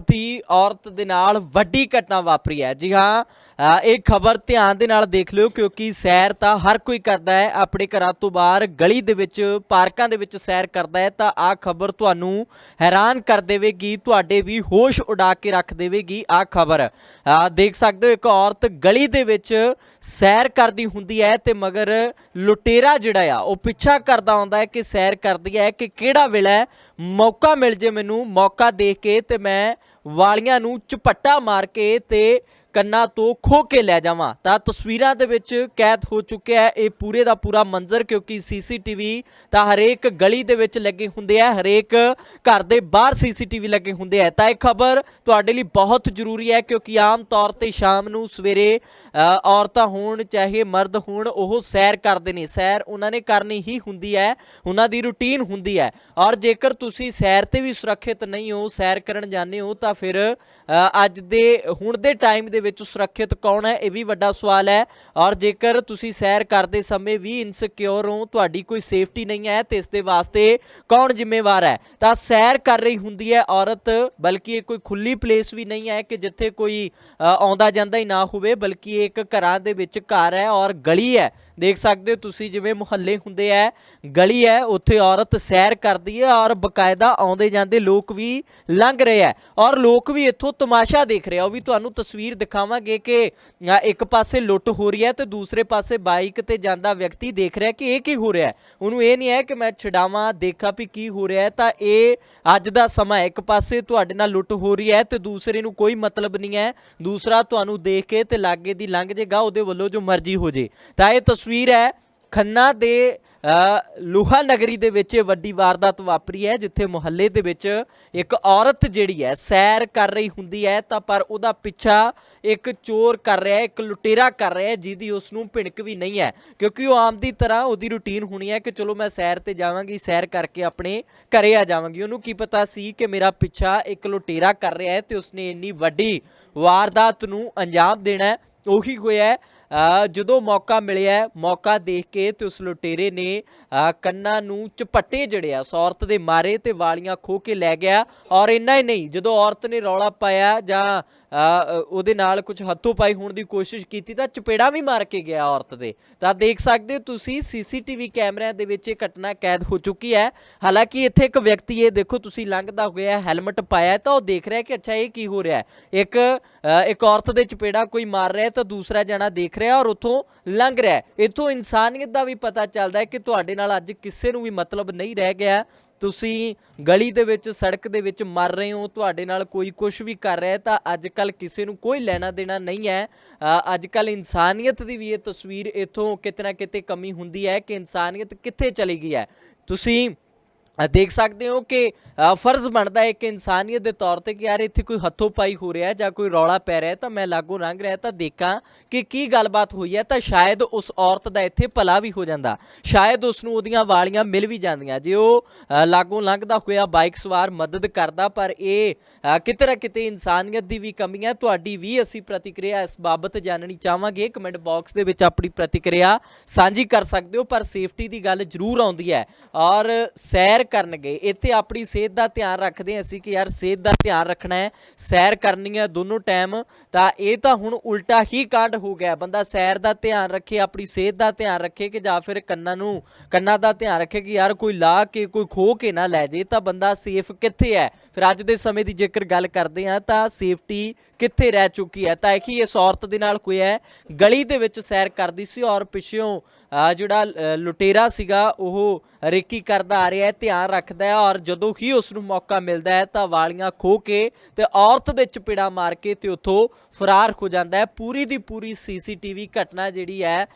ਦੀ ਔਰਤ ਦੇ ਨਾਲ ਵੱਡੀ ਘਟਨਾ ਵਾਪਰੀ ਹੈ। ਜੀ ਹਾਂ ਇਹ ਖਬਰ ਧਿਆਨ ਦੇ ਨਾਲ ਦੇਖ ਲਿਓ ਕਿਉਂਕਿ ਸੈਰ ਤਾਂ ਹਰ ਕੋਈ ਕਰਦਾ ਹੈ। ਆਪਣੇ ਘਰਾਂ ਤੋਂ ਬਾਹਰ ਗਲੀ ਦੇ ਵਿੱਚ, ਪਾਰਕਾਂ ਦੇ ਵਿੱਚ ਸੈਰ ਕਰਦਾ ਹੈ ਤਾਂ ਆਹ ਖਬਰ ਤੁਹਾਨੂੰ ਹੈਰਾਨ ਕਰ ਦੇਵੇਗੀ, ਤੁਹਾਡੇ ਵੀ ਹੋਸ਼ ਉਡਾ ਕੇ ਰੱਖ ਦੇਵੇਗੀ ਆਹ ਖਬਰ। ਦੇਖ ਸਕਦੇ ਹੋ ਇੱਕ ਔਰਤ ਗਲੀ ਦੇ ਵਿੱਚ ਸੈਰ ਕਰਦੀ ਹੁੰਦੀ ਹੈ ਤੇ ਮਗਰ ਲੁਟੇਰਾ ਜਿਹੜਾ ਆ, ਉਹ ਪਿੱਛਾ ਕਰਦਾ ਆਉਂਦਾ ਹੈ ਕਿ ਸੈਰ ਕਰਦੀ ਹੈ ਕਿ ਕਿਹੜਾ ਵੇਲਾ ਮੌਕਾ ਮਿਲ ਜੇ ਮੈਨੂੰ, ਮੌਕਾ ਦੇ ਕੇ ਤੇ ਮੈਂ ਵਾਲੀਆਂ ਨੂੰ ਝਪੱਟਾ ਮਾਰ ਕੇ ਤੇ ਕੰਨਾਂ ਤੋਂ ਖੋ ਕੇ ਲੈ ਜਾਵਾਂ। ਤਾਂ ਤਸਵੀਰਾਂ ਦੇ ਵਿੱਚ ਕੈਦ ਹੋ ਚੁੱਕਿਆ ਹੈ। ਇਹ ਪੂਰੇ ਦਾ ਪੂਰਾ ਮੰਜ਼ਰ ਕਿਉਂਕਿ ਸੀਸੀਟੀਵੀ ਤਾਂ ਹਰੇਕ ਗਲੀ ਦੇ ਵਿੱਚ ਲੱਗੇ ਹੁੰਦੇ ਆ। ਹਰੇਕ ਘਰ ਦੇ ਬਾਹਰ ਸੀਸੀਟੀਵੀ ਲੱਗੇ ਹੁੰਦੇ ਆ। ਤਾਂ ਇਹ ਖਬਰ ਤੁਹਾਡੇ ਲਈ ਬਹੁਤ ਜ਼ਰੂਰੀ ਹੈ ਕਿਉਂਕਿ ਆਮ ਤੌਰ ਤੇ ਸ਼ਾਮ ਨੂੰ ਸਵੇਰੇ ਔਰਤਾਂ ਹੋਣ, ਚਾਹੇ ਮਰਦ ਹੋਣ, ਉਹ ਸੈਰ ਕਰਦੇ ਨੇ। ਸੈਰ ਉਹਨਾਂ ਨੇ ਕਰਨੀ ਹੀ ਹੁੰਦੀ ਹੈ। ਉਹਨਾਂ ਦੀ ਰੁਟੀਨ ਹੁੰਦੀ ਹੈ। ਔਰ ਜੇਕਰ ਤੁਸੀਂ ਸੈਰ ਤੇ ਵੀ ਸੁਰੱਖਿਅਤ ਨਹੀਂ ਹੋ, ਸੈਰ ਕਰਨ ਜਾਂਦੇ ਹੋ, ਤਾਂ ਫਿਰ ਅੱਜ ਦੇ, ਹੁਣ ਦੇ ਟਾਈਮ ਦੇ ਵਿੱਚ ਸੁਰੱਖਿਅਤ ਕੌਣ ਹੈ? ਇਹ ਵੀ ਵੱਡਾ ਸਵਾਲ ਹੈ। ਔਰ ਜੇਕਰ ਤੁਸੀਂ ਸੈਰ ਕਰਦੇ ਸਮੇਂ ਵੀ ਇਨਸਿਕਿਉਰ ਹੋ, ਤੁਹਾਡੀ ਕੋਈ ਸੇਫਟੀ ਨਹੀਂ ਹੈ ਤੇ ਇਸ ਦੇ ਵਾਸਤੇ ਕੌਣ ਜ਼ਿੰਮੇਵਾਰ ਹੈ? ਤਾਂ ਸੈਰ ਕਰ ਰਹੀ ਹੁੰਦੀ ਹੈ ਔਰਤ, ਬਲਕਿ ਇਹ ਕੋਈ ਖੁੱਲੀ ਪਲੇਸ ਵੀ ਨਹੀਂ ਹੈ ਕਿ ਜਿੱਥੇ ਕੋਈ ਆਉਂਦਾ ਜਾਂਦਾ ਹੀ ਨਾ ਹੋਵੇ, ਬਲਕਿ ਇਹ ਇੱਕ ਘਰਾਂ ਦੇ ਵਿੱਚ ਘਰ ਹੈ ਔਰ ਗਲੀ ਹੈ। ਦੇਖ ਸਕਦੇ ਹੋ ਤੁਸੀਂ ਜਿਵੇਂ ਮੁਹੱਲੇ ਹੁੰਦੇ ਆ ਗਲੀ ਹੈ ਉੱਥੇ ਔਰਤ ਸੈਰ ਕਰਦੀ ਹੈ ਔਰ ਬਕਾਇਦਾ ਆਉਂਦੇ ਜਾਂਦੇ ਲੋਕ ਵੀ ਲੰਘ ਰਹੇ ਆ ਔਰ ਲੋਕ ਵੀ ਇੱਥੋਂ ਤਮਾਸ਼ਾ ਦੇਖ ਰਹੇ ਆ। ਉਹ ਵੀ ਤੁਹਾਨੂੰ ਤਸਵੀਰ ਦਿਖਾਵਾਂਗੇ ਕਿ ਇੱਕ ਪਾਸੇ ਲੁੱਟ ਹੋ ਰਹੀ ਹੈ ਤੇ ਦੂਸਰੇ ਪਾਸੇ ਬਾਈਕ ਤੇ ਜਾਂਦਾ ਵਿਅਕਤੀ ਦੇਖ ਰਿਹਾ ਕਿ ਇਹ ਕੀ ਹੋ ਰਿਹਾ ਉਹਨੂੰ ਇਹ ਨਹੀਂ ਹੈ ਕਿ ਮੈਂ ਛਡਾਵਾਂ, ਦੇਖਾਂ ਵੀ ਕੀ ਹੋ ਰਿਹਾ ਤਾਂ ਇਹ ਅੱਜ ਦਾ ਸਮਾਂ ਇੱਕ ਪਾਸੇ ਤੁਹਾਡੇ ਨਾਲ ਲੁੱਟ ਹੋ ਰਹੀ ਹੈ ਤੇ ਦੂਸਰੇ ਨੂੰ ਕੋਈ ਮਤਲਬ ਨਹੀਂ ਹੈ ਦੂਸਰਾ ਤੁਹਾਨੂੰ ਦੇਖ ਕੇ ਤੇ ਲਾਗੇ ਦੀ ਲੰਘ ਜੇਗਾ, ਉਹਦੇ ਵੱਲੋਂ ਜੋ ਮਰਜ਼ੀ ਹੋ ਜੇ। ਤਾਂ ਇਹ ਤਸਵੀਰ ਤਸਵੀਰ ਹੈ ਖੰਨਾ ਦੇ ਲੂਹਾ ਨਗਰੀ ਦੇ ਵਿੱਚ ਇਹ ਵੱਡੀ ਵਾਰਦਾਤ ਵਾਪਰੀ ਹੈ, ਜਿੱਥੇ ਮੁਹੱਲੇ ਦੇ ਵਿੱਚ ਇੱਕ ਔਰਤ ਜਿਹੜੀ ਹੈ ਸੈਰ ਕਰ ਰਹੀ ਹੁੰਦੀ ਹੈ, ਤਾਂ ਪਰ ਉਹਦਾ ਪਿੱਛਾ ਇੱਕ ਚੋਰ ਕਰ ਰਿਹਾ ਹੈ, ਇੱਕ ਲੁਟੇਰਾ ਕਰ ਰਿਹਾ ਹੈ, ਜਿਹਦੀ ਉਸ ਨੂੰ ਭਿਣਕ ਵੀ ਨਹੀਂ ਹੈ। ਕਿਉਂਕਿ ਉਹ ਆਮ ਦੀ ਤਰ੍ਹਾਂ ਉਹਦੀ ਰੁਟੀਨ ਹੋਣੀ ਹੈ ਕਿ ਚਲੋ ਮੈਂ ਸੈਰ ਤੇ ਜਾਵਾਂਗੀ, ਸੈਰ ਕਰਕੇ ਆਪਣੇ ਘਰੇ ਆ ਜਾਵਾਂਗੀ। ਉਹਨੂੰ ਕੀ ਪਤਾ ਸੀ ਕਿ ਮੇਰਾ ਪਿੱਛਾ ਇੱਕ ਲੁਟੇਰਾ ਕਰ ਰਿਹਾ ਹੈ ਤੇ ਉਸਨੇ ਇੰਨੀ ਵੱਡੀ ਵਾਰਦਾਤ ਨੂੰ ਅੰਜਾਮ ਦੇਣਾ ਉਹੀ ਹੋਇਆ ਜਦੋਂ ਮੌਕਾ ਮਿਲਿਆ ਮੌਕਾ ਦੇਖ ਕੇ ਤੇ ਉਸ ਲੁਟੇਰੇ ਨੇ ਅ, ਕੰਨਾਂ ਨੂੰ ਚਪੱਟੇ ਜੜਿਆ। ਉਸ ਔਰਤ ਦੇ ਮਾਰੇ ਤੇ ਵਾਲੀਆਂ ਖੋ ਕੇ ਲੈ ਗਿਆ। ਔਰ ਇੰਨਾ ਹੀ ਨਹੀਂ ਜਦੋਂ ਔਰਤ ਨੇ ਰੌਲਾ ਪਾਇਆ ਜਾਂ ਉਹਦੇ ਨਾਲ ਕੁਝ ਹੱਥੋਂ ਪਾਈ ਹੋਣ ਦੀ ਕੋਸ਼ਿਸ਼ ਕੀਤੀ ਤਾਂ ਚਪੇੜਾ ਵੀ ਮਾਰ ਕੇ ਗਿਆ ਔਰਤ ਦੇ। ਤਾਂ ਦੇਖ ਸਕਦੇ ਹੋ ਤੁਸੀਂ, ਸੀਸੀਟੀਵੀ ਕੈਮਰਿਆਂ ਦੇ ਵਿੱਚ ਇਹ ਘਟਨਾ ਕੈਦ ਹੋ ਚੁੱਕੀ ਹੈ। ਹਾਲਾਂਕਿ ਇੱਥੇ ਇੱਕ ਵਿਅਕਤੀ, ਇਹ ਦੇਖੋ ਤੁਸੀਂ ਲੰਘਦਾ ਹੋਇਆ ਹੈਲਮਟ ਪਾਇਆ ਤਾਂ ਉਹ ਦੇਖ ਰਿਹਾ ਕਿ ਅੱਛਾ, ਇਹ ਕੀ ਹੋ ਰਿਹਾ ਹੈ? ਇੱਕ ਇੱਕ ਔਰਤ ਦੇ ਚਪੇੜਾ ਕੋਈ ਮਾਰ ਰਿਹਾ ਤਾਂ ਦੂਸਰਾ ਜਣਾ ਦੇਖ ਰਿਹਾ ਔਰ ਉਥੋਂ ਲੰਘ ਰਿਹਾ ਹੈ। ਇਥੋਂ ਇਨਸਾਨੀਅਤ ਦਾ ਵੀ ਪਤਾ ਚੱਲਦਾ ਹੈ ਕਿ ਤੁਹਾਡੇ ਨਾਲ ਅੱਜ ਕਿਸੇ ਨੂੰ ਵੀ ਮਤਲਬ ਨਹੀਂ ਰਹਿ ਗਿਆ। ਤੁਸੀਂ ਗਲੀ ਦੇ ਵਿੱਚ, ਸੜਕ ਦੇ ਵਿੱਚ ਮਰ ਰਹੇ ਹੋ, ਤੁਹਾਡੇ ਨਾਲ ਕੋਈ ਕੁਝ ਵੀ ਕਰ ਰਿਹਾ ਹੈ, ਤਾਂ ਅੱਜ ਕੱਲ ਕਿਸੇ ਨੂੰ ਕੋਈ ਲੈਣਾ ਦੇਣਾ ਨਹੀਂ ਹੈ। ਅੱਜ ਕੱਲ ਇਨਸਾਨੀਅਤ ਦੀ ਵੀ ਇਹ ਤਸਵੀਰ ਇਥੋਂ ਕਿਤੇ ਨਾ ਕਿਤੇ ਕਮੀ ਹੁੰਦੀ ਹੈ ਕਿ ਇਨਸਾਨੀਅਤ ਕਿੱਥੇ ਚਲੀ ਗਈ ਹੈ। ਤੁਸੀਂ ਦੇਖ ਸਕਦੇ ਹੋ ਕਿ ਫਰਜ਼ ਬਣਦਾ ਹੈ ਇੱਕ ਇਨਸਾਨੀਅਤ ਦੇ ਤੌਰ ਤੇ ਕਿ ਯਾਰ ਇੱਥੇ ਕੋਈ ਹੱਥੋਂ ਪਾਈ ਹੋ ਰਿਹਾ ਜਾਂ ਕੋਈ ਰੌਲਾ ਪੈ ਰਿਹਾ ਤਾਂ ਮੈਂ ਲਾਗੋਂ ਲੰਘ ਰਿਹਾ ਤਾਂ ਦੇਖਾਂ ਕਿ ਕੀ ਗੱਲਬਾਤ ਹੋਈ ਹੈ, ਤਾਂ ਸ਼ਾਇਦ ਉਸ ਔਰਤ ਦਾ ਇੱਥੇ ਭਲਾ ਵੀ ਹੋ ਜਾਂਦਾ। ਸ਼ਾਇਦ ਉਸ ਨੂੰ ਉਹਦੀਆਂ ਵਾਲੀਆਂ ਮਿਲ ਵੀ ਜਾਂਦੀਆਂ। ਜੇ ਉਹ ਲਾਗੂ ਲੰਘਦਾ ਹੋਇਆ ਬਾਈਕ ਸਵਾਰ ਮਦਦ ਕਰਦਾ, ਪਰ ਇਹ ਕਿਤੇ ਨਾ ਕਿਤੇ ਇਨਸਾਨੀਅਤ ਦੀ ਵੀ ਕਮੀ ਹੈ, ਤੁਹਾਡੀ ਵੀ ਅਸੀਂ ਪ੍ਰਤੀਕਿਰਿਆ ਇਸ ਬਾਬਤ ਜਾਣਨੀ ਚਾਹਾਂਗੇ। ਕਮੈਂਟ ਬਾਕਸ ਦੇ ਵਿੱਚ ਆਪਣੀ ਪ੍ਰਤੀਕਿਰਿਆ ਸਾਂਝੀ ਕਰ ਸਕਦੇ ਹੋ, ਪਰ ਸੇਫਟੀ ਦੀ ਗੱਲ ਜ਼ਰੂਰ ਆਉਂਦੀ ਹੈ। ਔਰ ਸੈਰ ਕਰਨ ਗਏ ਇੱਥੇ ਆਪਣੀ ਸਿਹਤ ਦਾ ਧਿਆਨ ਰੱਖਦੇ ਹਾਂ ਅਸੀਂ ਕਿ ਯਾਰ ਸਿਹਤ ਦਾ ਧਿਆਨ ਰੱਖਣਾ ਹੈ ਸੈਰ ਕਰਨੀ ਹੈ ਦੋਨੋਂ ਟਾਈਮ ਤਾਂ ਇਹ ਤਾਂ ਹੁਣ ਉਲਟਾ ਹੀ ਕਾਂਡ ਹੋ ਗਿਆ। ਬੰਦਾ ਸੈਰ ਦਾ ਧਿਆਨ ਰੱਖੇ ਆਪਣੀ ਸਿਹਤ ਦਾ ਧਿਆਨ ਰੱਖੇ ਕਿ ਜਾਂ ਫਿਰ ਕੰਨਾਂ ਨੂੰ ਕੰਨਾਂ ਦਾ ਧਿਆਨ ਰੱਖੇ ਕਿ ਯਾਰ ਕੋਈ ਲਾ ਕੇ ਕੋਈ ਖੋ ਕੇ ਨਾ ਲੈ ਜੇ ਤਾਂ ਬੰਦਾ ਸੇਫ ਕਿੱਥੇ ਹੈ? ਫਿਰ ਅੱਜ ਦੇ ਸਮੇਂ ਦੀ ਜੇਕਰ ਗੱਲ ਕਰਦੇ ਹਾਂ ਤਾਂ ਸੇਫਟੀ ਕਿੱਥੇ ਰਹਿ ਚੁੱਕੀ ਹੈ? ਤਾਂ ਇਹ ਹੀ ਇਸ ਔਰਤ ਦੇ ਨਾਲ ਹੋਇਆ ਹੈ ਗਲੀ ਦੇ ਵਿੱਚ ਸੈਰ ਕਰਦੀ ਸੀ ਔਰ ਪਿੱਛੋਂ ਅ, ਜਿਹੜਾ ਲੁਟੇਰਾ ਸੀਗਾ ਉਹ ਰੇਕੀ ਕਰਦਾ ਆ ਰਿਹਾ ਹੈ। ਧਿਆਨ ਰੱਖਦਾ ਹੈ ਔਰ ਜਦੋਂ ਹੀ ਉਸ ਨੂੰ ਮੌਕਾ ਮਿਲਦਾ ਹੈ ਤਾਂ ਵਾਲੀਆਂ ਖੋ ਕੇ ਤੇ ਔਰਤ ਦੇ ਚਪੇੜਾ ਮਾਰ ਕੇ ਤੇ ਉੱਥੋਂ ਫਰਾਰ ਹੋ ਜਾਂਦਾ ਹੈ। ਪੂਰੀ ਦੀ ਪੂਰੀ ਸੀਸੀਟੀਵੀ ਘਟਨਾ ਜਿਹੜੀ ਹੈ